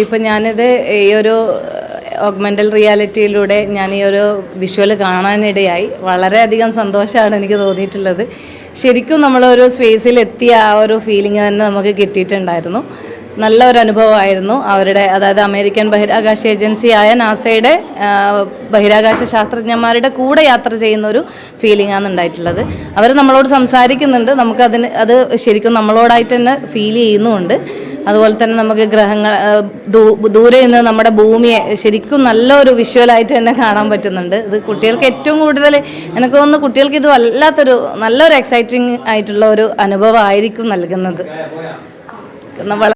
ഇപ്പം ഞാനത് ഈ ഒരു ഓഗ്മെന്റൽ റിയാലിറ്റിയിലൂടെ ഞാൻ ഈ ഒരു വിഷ്വൽ കാണാനിടയായി. വളരെയധികം സന്തോഷമാണ് എനിക്ക് തോന്നിയിട്ടുള്ളത്. ശരിക്കും നമ്മളൊരു സ്പേസിൽ എത്തിയ ആ ഒരു ഫീലിംഗ് തന്നെ നമുക്ക് കിട്ടിയിട്ടുണ്ടായിരുന്നു. നല്ല ഒരു അനുഭവമായിരുന്നു. അവരുടെ അതായത് അമേരിക്കൻ ബഹിരാകാശ ഏജൻസിയായ നാസയുടെ ബഹിരാകാശ ശാസ്ത്രജ്ഞന്മാരുടെ കൂടെ യാത്ര ചെയ്യുന്ന ഒരു ഫീലിംഗ് ആണ് ഉണ്ടായിട്ടുള്ളത്. അവർ നമ്മളോട് സംസാരിക്കുന്നുണ്ട്. നമുക്കതിന് അത് ശരിക്കും നമ്മളോടായിട്ട് തന്നെ ഫീൽ ചെയ്യുന്നുമുണ്ട്. അതുപോലെ തന്നെ നമുക്ക് ഗ്രഹങ്ങൾ ദൂരെ നിന്ന് നമ്മുടെ ഭൂമിയെ ശരിക്കും നല്ലൊരു വിഷ്വലായിട്ട് തന്നെ കാണാൻ പറ്റുന്നുണ്ട്. ഇത് കുട്ടികൾക്ക് ഏറ്റവും കൂടുതൽ എനിക്ക് തോന്നുന്നു കുട്ടികൾക്ക് ഇത് വല്ലാത്തൊരു നല്ലൊരു എക്സൈറ്റിംഗ് ആയിട്ടുള്ള ഒരു അനുഭവമായിരിക്കും നൽകുന്നത്.